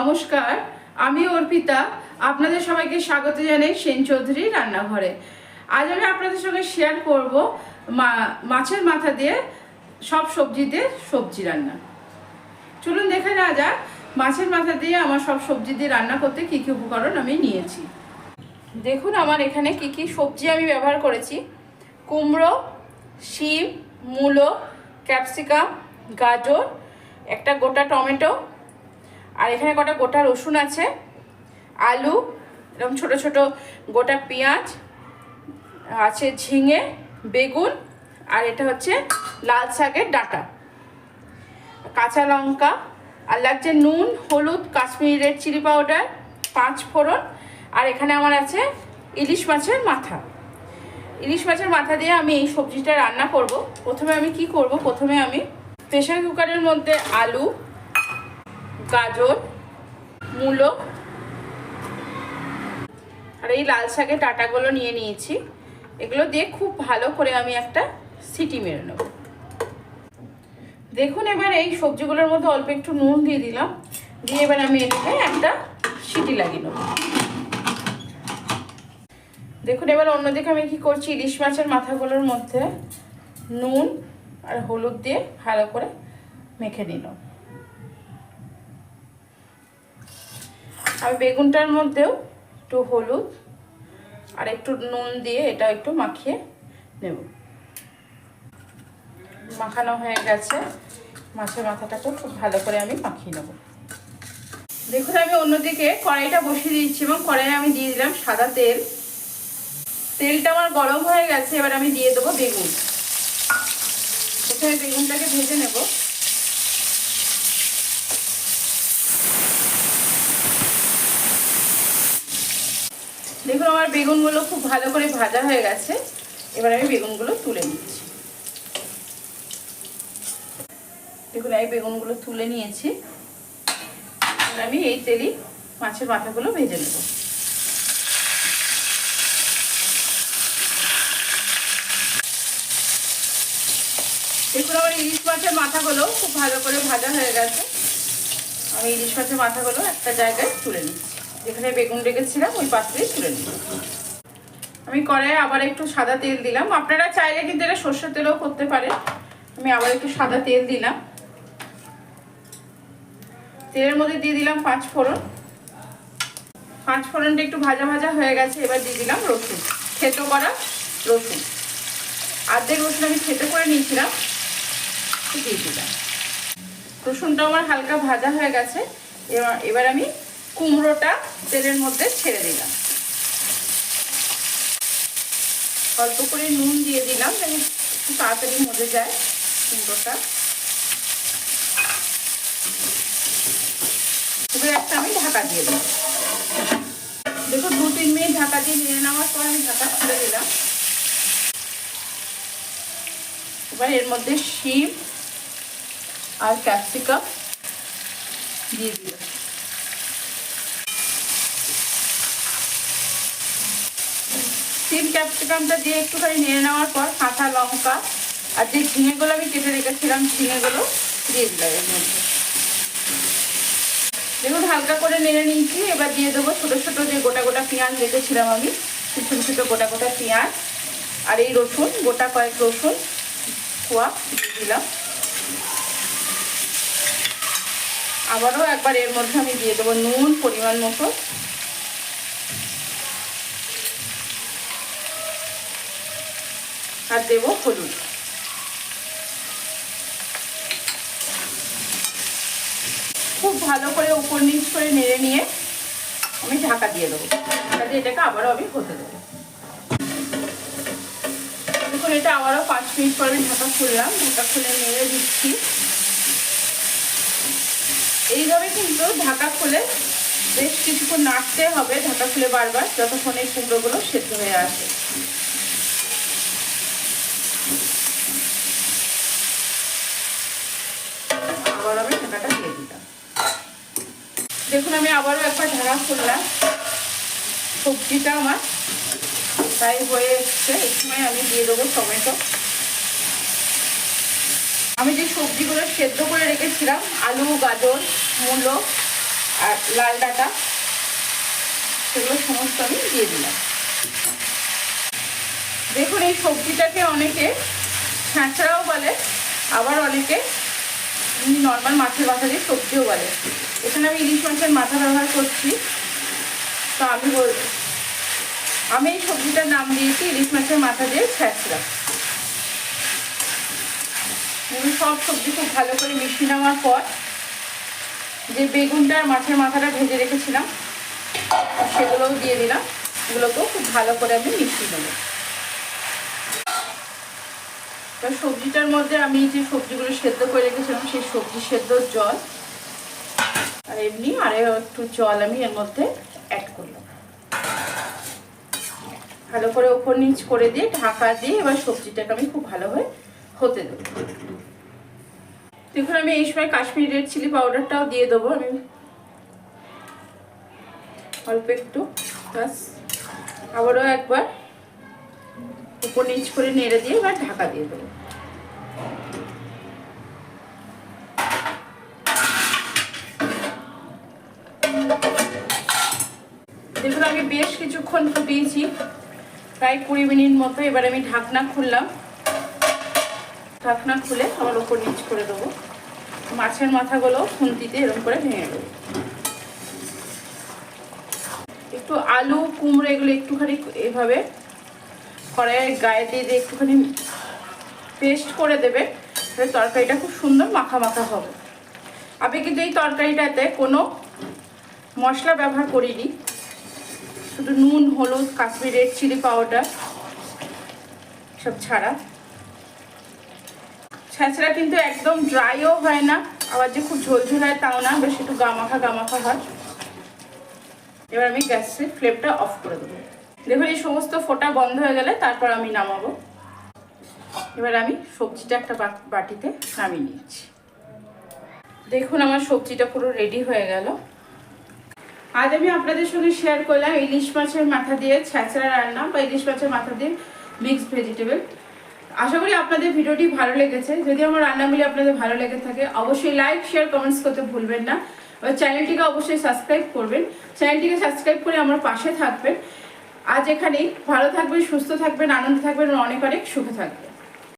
নমস্কার, আমি অর্পিতা। আপনাদের সবাইকে স্বাগত জানাই সেন চৌধুরী রান্নাঘরে। আজ আমি আপনাদের সঙ্গে শেয়ার করব মাছের মাথা দিয়ে সব সবজি দিয়ে সবজি রান্না। চলুন দেখে না যাক মাছের মাথা দিয়ে আমার সব সবজি দিয়ে রান্না করতে কী কী উপকরণ আমি নিয়েছি। দেখুন আমার এখানে কি কি সবজি আমি ব্যবহার করেছি। কুমড়ো, শিম, মূলো, ক্যাপসিকাম, গাজর, একটা গোটা টমেটো আর এখানে কটা গোটা রসুন আছে, আলু, এরকম ছোট ছোট গোটা পেঁয়াজ, আছে ঝিঙে, বেগুন, আর এটা হচ্ছে লাল শাকের ডাঁটা। কাঁচা লঙ্কা, আর লাগছে নুন, হলুদ, কাশ্মীরি রেড চিলি পাউডার, পাঁচ ফোড়ন, আর এখানে আমার আছে ইলিশ মাছের মাথা। ইলিশ মাছের মাথা দিয়ে আমি এই সবজিটা রান্না করব। প্রথমে আমি কি করব? প্রথমে আমি প্রেশার কুকারের মধ্যে আলু গাজর, মূলো, আর এই লাল শাকের ডাটাগুলো নিয়ে নিয়েছি। এগুলো দিয়ে খুব ভালো করে আমি একটা সিটি মেরে নেব। দেখুন এবার এই সবজিগুলোর মধ্যে অল্প একটু নুন দিয়ে দিলাম। দিয়ে এবার আমি এটাকে একটা সিটি লাগিয়ে নেব। দেখুন এবার অন্যদিকে আমি কি করছি, ইলিশ মাছের মাথাগুলোর মধ্যে নুন আর হলুদ দিয়ে ভালো করে মেখে নিলাম। আমি বেগুনটার মধ্যেও একটু হলুদ আর একটু নুন দিয়ে এটা একটু মাখিয়ে নেব। মাখানো হয়ে গেছে। মাছের মাথাটাকেও খুব ভালো করে আমি মাখিয়ে নেব। দেখুন, আমি অন্যদিকে কড়াইটা বসিয়ে দিচ্ছি এবং কড়াইয়ে আমি দিয়ে দিলাম সাদা তেল। তেলটা আমার গরম হয়ে গেছে, এবার আমি দিয়ে দেবো বেগুন। প্রথমে বেগুনটাকে ভেজে নেব। আমার বেগুনগুলো খুব ভালো করে ভাজা হয়ে গেছে। এবার আমি বেগুনগুলো তুলে নিচ্ছি। দেখুন এই বেগুনগুলো তুলে নিয়েছি। আমি এই তেলই মাছের মাথাগুলো ভেজে নেব। দেখুন, আমার ইলিশ মাছের মাথাগুলো খুব ভালো করে ভাজা হয়ে গেছে। আমি ইলিশ মাছের মাথাগুলো একটা জায়গায় তুলে নিচ্ছি। যেখানে বেগুন রেখেছিলাম, ওই পাত্রেই তুলে নিই আমি কড়াইয়ে আবার একটু সাদা তেল দিলাম। আপনারা চাইলে কিন্তু এটা সর্ষের তেলও করতে পারেন। আমি আবার একটু সাদা তেল দিলাম। তেলের মধ্যে দিয়ে দিলাম পাঁচ ফোড়ন। পাঁচ ফোড়নটা একটু ভাজা ভাজা হয়ে গেছে, এবার দিয়ে দিলাম রসুন। থেতো করা রসুন। আর্ধেক রসুন আমি থেতো করে নিয়েছিলাম দিয়ে দিলাম। রসুনটা আমার হালকা ভাজা হয়ে গেছে। এবার এবার আমি কুমড়োটা তেলের মধ্যে ছেড়ে দিলাম। অল্প করে নুন দিয়ে দিলাম যেন একটু তাড়াতাড়ি মজে যায় কুমড়োটা। একটা আমি ঢাকা দিয়ে দিলাম। দেখো, দু, তিন মিনিট ঢাকা দিয়ে নিয়ে নেওয়ার পর আমি ঢাকা খুলে দিলাম। এবার এর মধ্যে শিম আর ক্যাপসিকাম দিয়ে দিলাম। সিম ক্যাপসিকামটা দিয়ে একটুখানি নিয়ে নেওয়ার পর কাঁচা লঙ্কা আর যে ঝিঙেগুলো আমি কেটে রেখেছিলাম, ঝিঙেগুলো দিয়ে দিলাম এর মধ্যে। দেখুন, হালকা করে নেড়ে নিয়েছি। এবার দিয়ে দেবো ছোটো ছোটো যে গোটা গোটা পেঁয়াজ রেখেছিলাম আমি ছোটো ছোটো গোটা গোটা পেঁয়াজ আর এই রসুন, গোটা কয়েক রসুন, খোয়া দিলাম। আবারও একবার এর মধ্যে আমি দিয়ে দেবো নুন, পরিমাণ মতো। আর দেব হলুদ। খুব ভালো করে উপর নিচ করে নেড়ে নিয়ে আমি ঢাকা দিয়ে দেবো। দিয়ে এটাকে আবারও আমি হতে দেবো। দেখুন, এটা আবারও পাঁচ মিনিট পর ঢাকা খুললাম। ঢাকা খুলে নেড়ে দিচ্ছি। এইভাবে কিন্তু ঢাকা খুলে বেশ কিছুক্ষণ নাড়তে হবে। ঢাকা খুলে বারবার, যতক্ষণ এই কুমড়োগুলো সেদ্ধ হয়ে আসে আবার আমি ঢাকাটা দিয়ে দিলাম দেখুন, আমি আবারও একবার ঢাকা খুললাম। সবজিটা আমার তাই হয়ে এসছে। এই সময় আমি দিয়ে দেবো টমেটো। আমি যে সবজিগুলো সেদ্ধ করে রেখেছিলাম, আলু, গাজর, মূলো আর লাল ডাটা, সেগুলো সমস্ত আমি দিয়ে দিলাম। দেখুন, এই সবজিটাকে অনেকে ছ্যাঁচড়াও বলে, আবার অনেকে নর্মাল মাছের মাথা দিয়ে সবজিও বলে। এখানে আমি ইলিশ মাছের মাথা ব্যবহার করছি। তো আমি বল আমি এই সবজিটার নাম দিয়েছি ইলিশ মাছের মাথা দিয়ে ছ্যাঁচড়া। সব সবজি খুব ভালো করে মিশিয়ে নেওয়ার পর যে বেগুনটা মাছের মাথাটা ভেজে রেখেছিলাম, সেগুলোও দিয়ে দিলাম। এগুলোকেও খুব ভালো করে আমি মিশিয়ে নেব। তো সবজিটার মধ্যে আমি যে সবজিগুলো সেদ্ধ করে রেখেছিলাম, সেই সবজি সেদ্ধর জল এমনি, আর একটু জল আমি এর মধ্যে অ্যাড করলাম। ভালো করে ওপর নিচ করে দিয়ে, ঢাকা দিয়ে এবার সবজিটাকে আমি খুব ভালোভাবে হতে দেবো। দেখুন আমি এই সময় কাশ্মীরি রেড চিলি পাউডারটাও দিয়ে দেবো আমি। অল্প একটু বাস আবারও একবার উপর নিচ করে নেড়ে দিয়ে এবার ঢাকা দিয়ে দেবো। দেখুন আমি বেশ কিছুক্ষণ ফুটিয়েছি। প্রায় কুড়ি মিনিট মতো এবার আমি ঢাকনা খুললাম। ঢাকনা খুলে আবার ওপর নিচ করে দেবো। মাছের মাথাগুলো খুন্তিতে এরকম করে ভেঙে দেবো। একটু আলু, কুমড়ো এগুলো একটুখানি এভাবে কড়াইয়ের গায়ে দিয়ে দিয়ে একটুখানি পেস্ট করে দেবে। তাহলে তরকারিটা খুব সুন্দর মাখা মাখা হবে। আমি কিন্তু এই তরকারিটাতে কোনো মশলা ব্যবহার করিনি। শুধু নুন, হলুদ, কাশ্মীর রেড চিলি পাউডার সব ছাড়া। ছ্যাঁচড়া কিন্তু একদম ড্রাইও হয় না, আবার যে খুব ঝোলঝোল হয় তাও না, বেশ একটু গামাখা গামাখা হয়। এবার আমি গ্যাসের ফ্লেমটা অফ করে দেবো। দেখুন, এই সমস্ত ফোঁটা বন্ধ হয়ে গেলে তারপর আমি নামাবো। এবার আমি সবজিটা একটা বাটিতে নামিয়ে নিয়েছি দেখুন, আমার সবজিটা পুরো রেডি হয়ে গেল। আজ আমি আপনাদের সঙ্গে শেয়ার করলাম ইলিশ মাছের মাথা দিয়ে ছ্যাঁচড়া রান্না বা ইলিশ মাছের মাথা দিয়ে মিক্সড ভেজিটেবল আশা করি আপনাদের ভিডিওটি ভালো লেগেছে। যদি আমার রান্নাগুলি আপনাদের ভালো লেগে থাকে, অবশ্যই লাইক শেয়ার কমেন্টস করতে ভুলবেন না। এবার চ্যানেলটিকে অবশ্যই সাবস্ক্রাইব করবেন। চ্যানেলটিকে সাবস্ক্রাইব করে আমার পাশে থাকবেন। আজ এখানেই। ভালো থাকবেন, সুস্থ থাকবেন, আনন্দ থাকবেন, অনেক অনেক সুখে থাকবেন